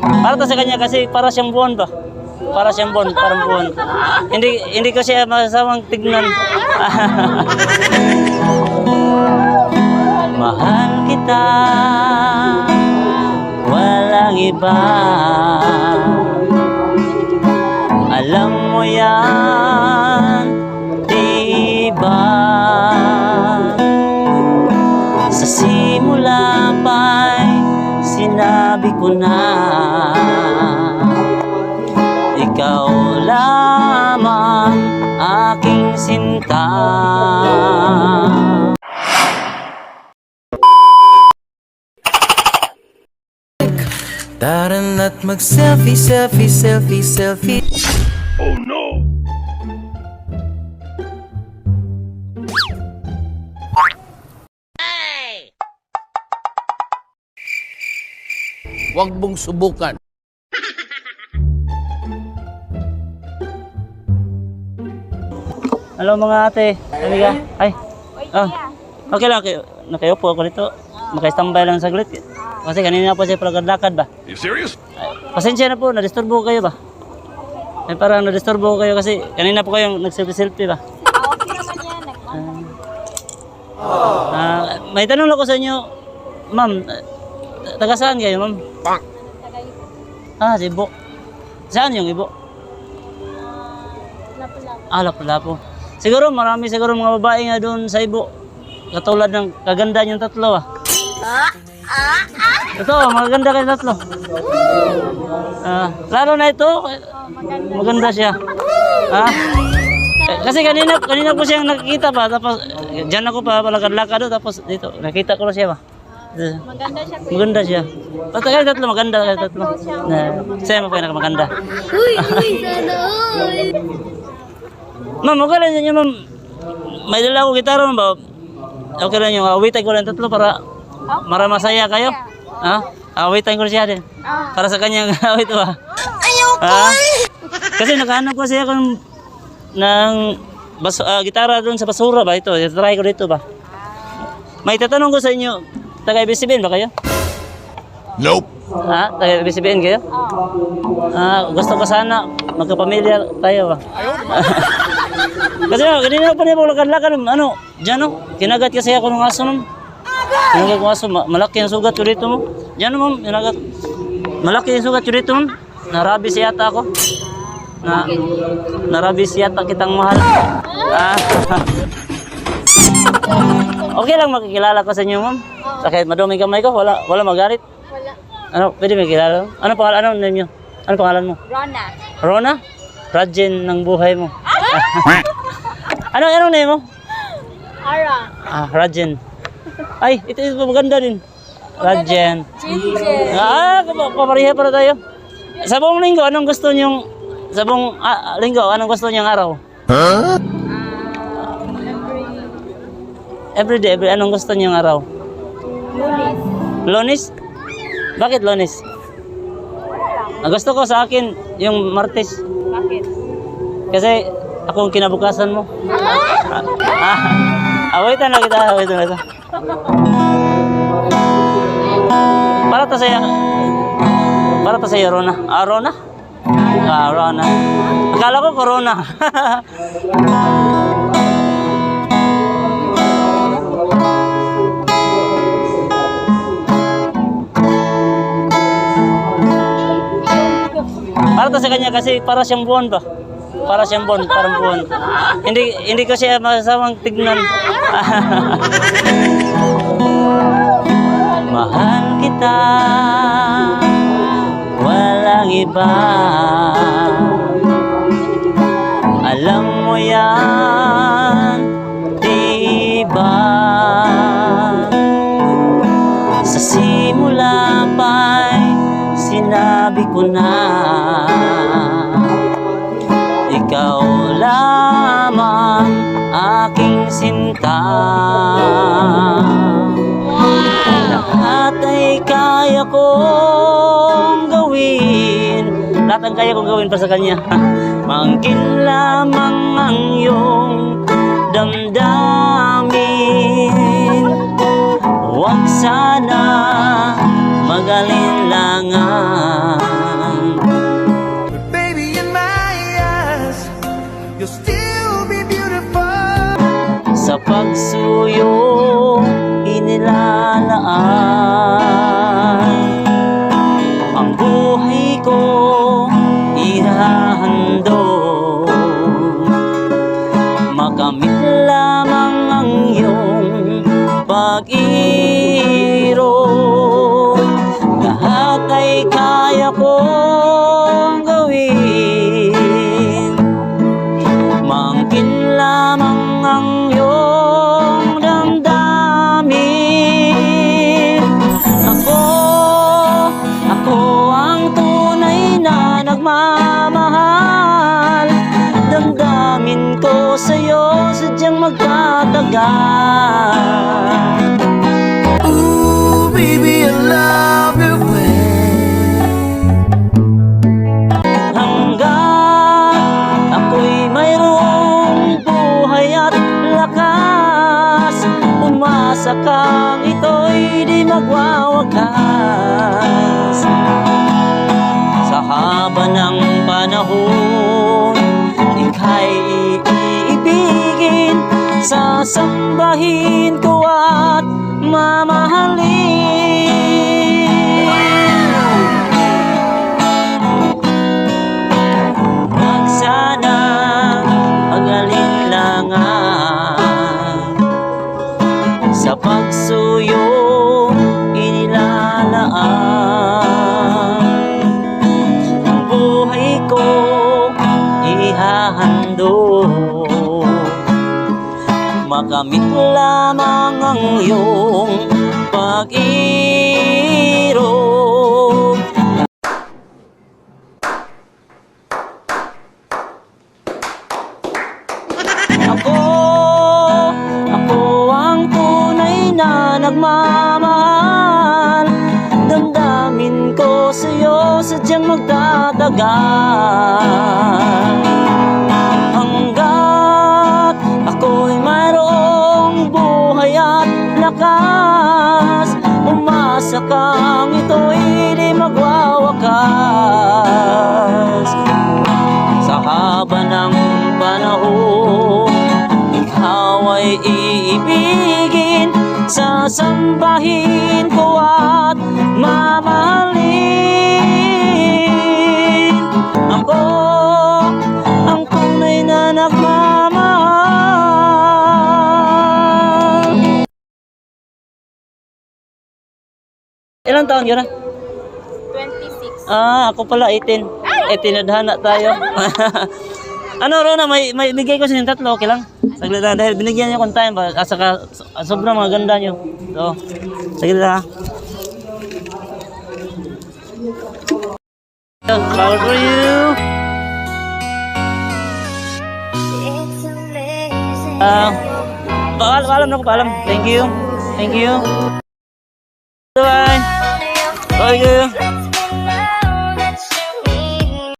Para to sa kanya kasi para siyang buwan ba? Para siyang buwan, parang buwan. Hindi hindi ko siya masasamang tignan. Mahal kita, walang iba. Aking sinta Taran at mag-selfie, selfie, selfie, selfie. Huwag mong subukan. Hello mga ate, amiga. Ay. Ah. Okay lang, okay. Nakayupo ako dito. Makistambay lang saglit. Kasi kanina po siya palagad-lakad ba? You serious? Ay, pasensya na po, na-disturbo ko kayo ba? Eh, parang na-disturbo ko kayo kasi kanina po kayong nag-selfie-selfie ba? Okay naman yan. Nagmamahal. Ah, may tanong lang ko sa inyo, ma'am. Taga saan kayo, ma'am? Ah, sa Ibo. Saan yung Ibo? Lapu-lapu. Ah, Lapu-Lapu. Siguro marami siguro mga babae nga doon sa Ibo. Katulad ng kaganda yung tatlo ah. Ito, maganda kayo tatlo. Ah, lalo na ito, maganda siya. Ah, eh, kasi kanina, kanina ko siyang nakikita pa, tapos eh, dyan ako pa palakad-lakad doon, tapos dito, nakita ko na siya ba. Eh, Maganda siya. Maganda siya. Basta kayo tatlo, maganda kayo tatlo. Siya mo pa yung nakamaganda. Uy, uy, sana all. Ma'am, okay lang yun, ma'am. May dala ako gitara, ma'am ba? Okay lang yung awitan ko lang tatlo para para masaya kayo. Ha? Awitan ko siya din. Para sa kanyang awit ba? Ayaw Kasi nakahanap ko siya kung ng bas, ah, gitara doon sa basura ba ito? Try ko dito ba? May tatanong ko sa inyo, taga ibig ba kayo? Nope. Ha? Taga ibig kayo? Ah, gusto ko sana magkapamilya tayo ba? kasi kanina pa niya po lakad-lakad, ano, dyan no, kinagat kasi ako ng aso nun. Kinagat ko aso, ma- malaki ang sugat ko dito mo. Dyan ma'am, kinagat. Malaki ang sugat ko dito ma'am. Narabis yata ako. Na, narabis yata kitang mahal. Ah. okay lang makikilala ko sa inyo ma'am. Sakit madumi kamay ko, wala, wala magalit. Wala. Ano, pwede may kilala? Ano pangalan? Ano name nyo? Ano pangalan mo? Rona. Rona? Rajen ng buhay mo. ano, ano name mo? Ara. Ah, Rajen. Ay, ito, ito maganda din. Rajen. Ginger. Ah, kapariha para tayo. Sa buong linggo, anong gusto nyong, sa buong ah, linggo, anong gusto nyong araw? Every day, every, anong gusto nyong araw? Lulis. Lonis? Bakit Lonis? Ang gusto ko sa akin, yung Martes. Bakit? Kasi ako ang kinabukasan mo. Ah, awitan na kita, awitan na kita. Para to sa'yo, para to sa'yo, Rona. Ah, Rona? Ah, Rona. Akala ko Corona. para to sa kanya kasi para siyang buwan ba? Para siyang buwan, parang buwan. Hindi hindi ko siya masasamang tignan. Mahal kita, walang iba. Alam mo yan, lahat ang kaya kong gawin pa sa kanya. Mangkin lamang ang iyong damdamin. Huwag sana magalinlangan Baby in my eyes You'll still be beautiful. Sa pagsuyo inilalaan makamit magtatagal Ooh, baby, I love your way. hanggang ako'y mayroong buhay at lakas Umasa kang ito'y di magwawakas Sa haba ng panahon Ika'y iibigin Sasambahin ko at mamahalin. Huwag sana mag-alinlangan Sa pagsuyo Makamit lamang ang iyong pag-irog Ako, ako ang tunay na nagmamahal. Damdamin ko sa'yo sadyang magtatagal Kang ito'y di magwawakas. Sa haba ng panahon Ikaw ay iibigin Sasambahin taon yun? 26. Ah, ako pala 18. Eh, tinadhana tayo. ano, Rona, may, may bigay ko sa inyo tatlo, okay lang? Saglit lang, dahil binigyan niyo akong time, ba- at saka so- sobrang mga ganda niyo. So, saglit lang. ha. Power for you. Ah, paalam, paalam na ako, paalam. Thank you. Thank you. Bye. Thank you.